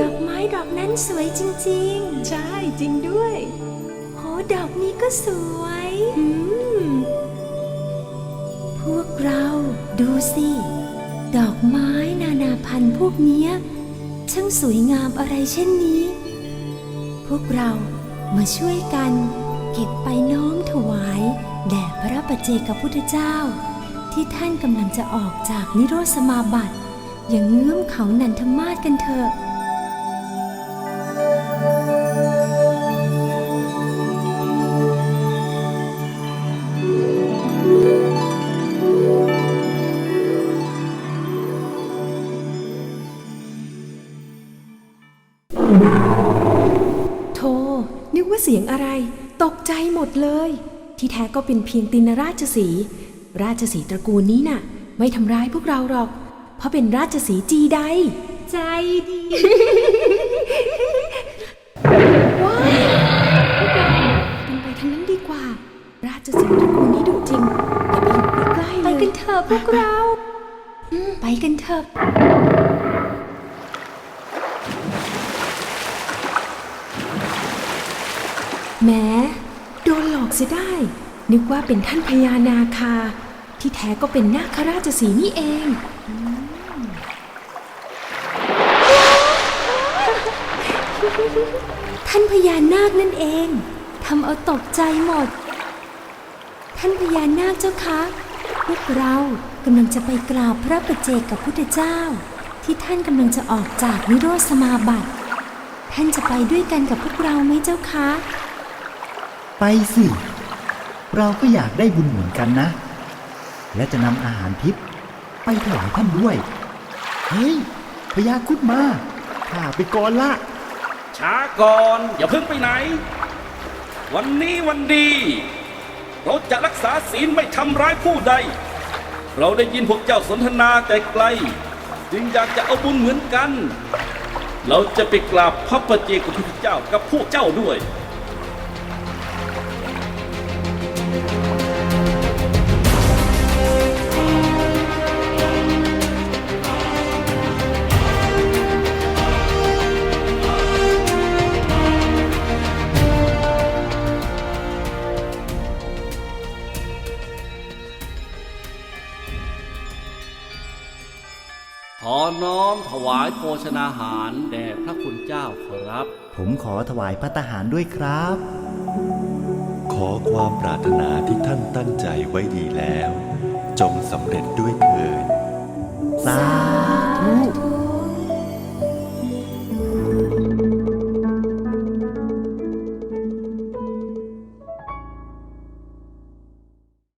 ดอกไม้ดอกนั้นสวยจริงๆ ใช่จริงด้วย โห ดอกนี้ก็สวย พวกเราดูสิ ดอกไม้นานาพันธุ์พวกนี้ช่างสวยงามอะไรเช่นนี้ พวกเรามาช่วยกัน เก็บไปน้อมถวายแด่ ปัจเจกพุทธเจ้า ที่ท่านกำลังจะออกจากนิโรธสมาบัติ อย่างเงื้อมเขานันทมาศกันเถอะโธนึกว่าเสียงอะไร ตกใจหมดเลย ที่แท้ก็เป็นเพียงตินราชสีห์ราชสีห์ตระกูลนี้น่ะ ไม่ทำร้ายพวกเราหรอก เพราะเป็นราชสีห์จีไดใจดี ว้ายพวกเราเป็นไปทางนั้นดีกว่า ราชสีห์ตระกูลนี้ดุจริงอย่าไปอยู่ใกล้ๆไปเลยกันเถอะพวกเราอืมไปกันเถอะแหม้โดนหลอก เสียได้ นึกว่าเป็นท่านพญานาคา ที่แท้ก็เป็นนาคราชสีนี่เองท่านพญานาคนั่นเองทำเอาตกใจหมด ท่านพญานาคเจ้าคะพวกเรากำลังจะไปกราบพระประเจกกับพุทธเจ้า ที่ท่านกำลังจะออกจากนิโรธสมาบัติ ท่านจะไปด้วยกันกับพวกเราไหมเจ้าคะ ไปสิ เราก็อยากได้บุญเหมือนกันนะ และจะนำอาหารทิพย์ไปถวายท่านด้วย เฮ้ยพญาครุดมาข้าไปก่อนละ ช้าก่อน อย่าเพิ่งไปไหน วันนี้วันดี เราจะรักษาศีลไม่ทำร้ายผู้ใด เราได้ยินพวกเจ้าสนทนาแต่ไกล จึงอยากจะเอาบุญเหมือนกัน เราจะไปกราบพระประเจกับพระพุทธเจ้ากับพวกเจ้าด้วย ขอน้อมถวายโภชนาหารแด่พระคุณเจ้าขอรับ ผมขอถวายพระทหารด้วยครับ ขอความปรารถนาที่ท่านตั้งใจไว้ดีแล้ว จงสำเร็จด้วยเถิดสา